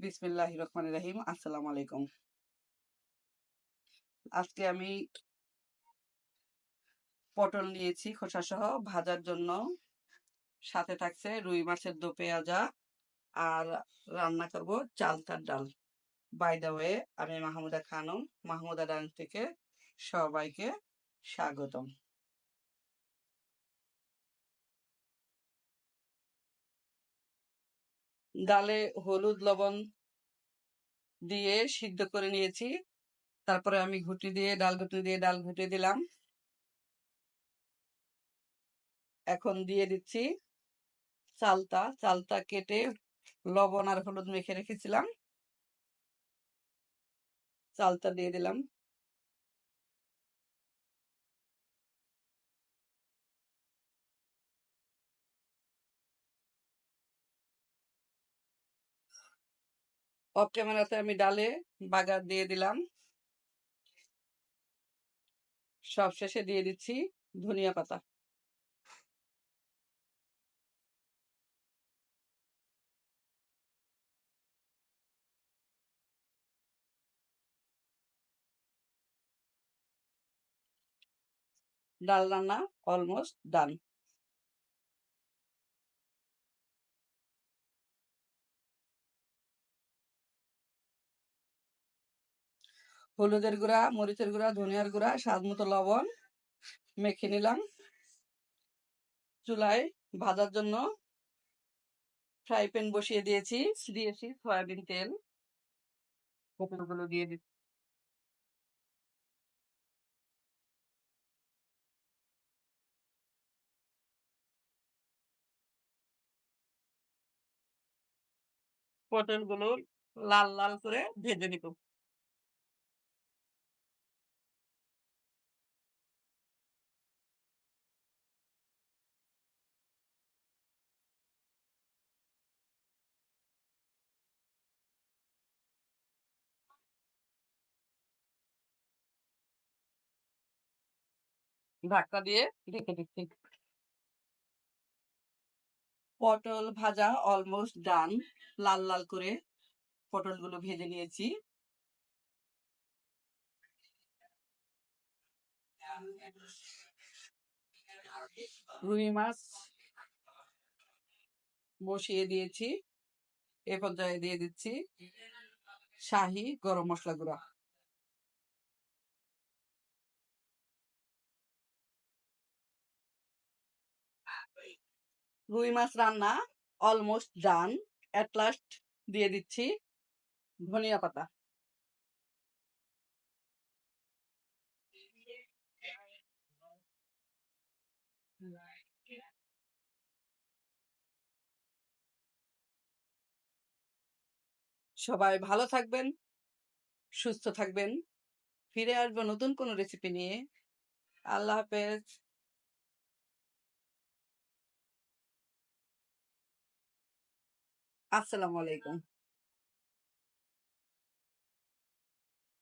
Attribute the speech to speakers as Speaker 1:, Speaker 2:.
Speaker 1: বিসমিল্লাহ রহমান রাহিম, আসসালামু আলাইকুম। আজকে আমি পটল নিয়েছি খোসা সহ ভাজার জন্য। সাথে থাকছে রুই মাছের দো পেঁয়াজা আর রান্না করব চালতার ডাল। বাই দা ওয়ে আমি মাহমুদা খানম, মাহমুদা ডান থেকে সবাইকে স্বাগতম। ডালে হলুদ লবণ দিয়ে সিদ্ধ করে নিয়েছি। তারপরে আমি ঘুটি দিয়ে, ডাল ঘুটি দিয়ে, ডাল ঘুটে দিলাম। এখন দিয়ে দিচ্ছি চালতা চালতা কেটে লবণ আর হলুদ মেখে রেখেছিলাম। চালতা দিয়ে দিলাম। অফ ক্যামেরাতে আমি ডালে বাগার দিয়ে দিলাম। সব শেষে দিয়ে দিচ্ছি ধনিয়া পাতা। ডাল রান্না অলমোস্ট ডান হলুদের গুঁড়া, মরিচের গুঁড়া, ধনিয়ার গুঁড়া, স্বাদ মতো লবণ মেখে নিলাম। চুলায় ভাজার জন্য ফ্রাই প্যান বসিয়ে দিয়েছি। দিয়েছি সয়াবিন তেল। দিয়ে দিচ্ছি। পটলগুলো লাল লাল করে ভেজে নিব। ধাক্কা দিয়ে ঢেকে দিচ্ছি। পটল ভাজা অলমোস্ট ডান লাল লাল করে পটলগুলো ভেজে নিয়েছি। রুই মাছ বসিয়ে দিয়েছি, এ পর্যায়ে দিয়ে দিচ্ছি শাহি গরম মশলা গুঁড়া। রুই মাছ রান্না অলমোস্ট ডান অ্যাট লাস্ট দিয়ে দিচ্ছি ধনিয়া পাতা। সবাই ভালো থাকবেন, সুস্থ থাকবেন। ফিরে আসব নতুন কোনো রেসিপি নিয়ে। আল্লাহ হাফেজ। আসসালামু আলাইকুম।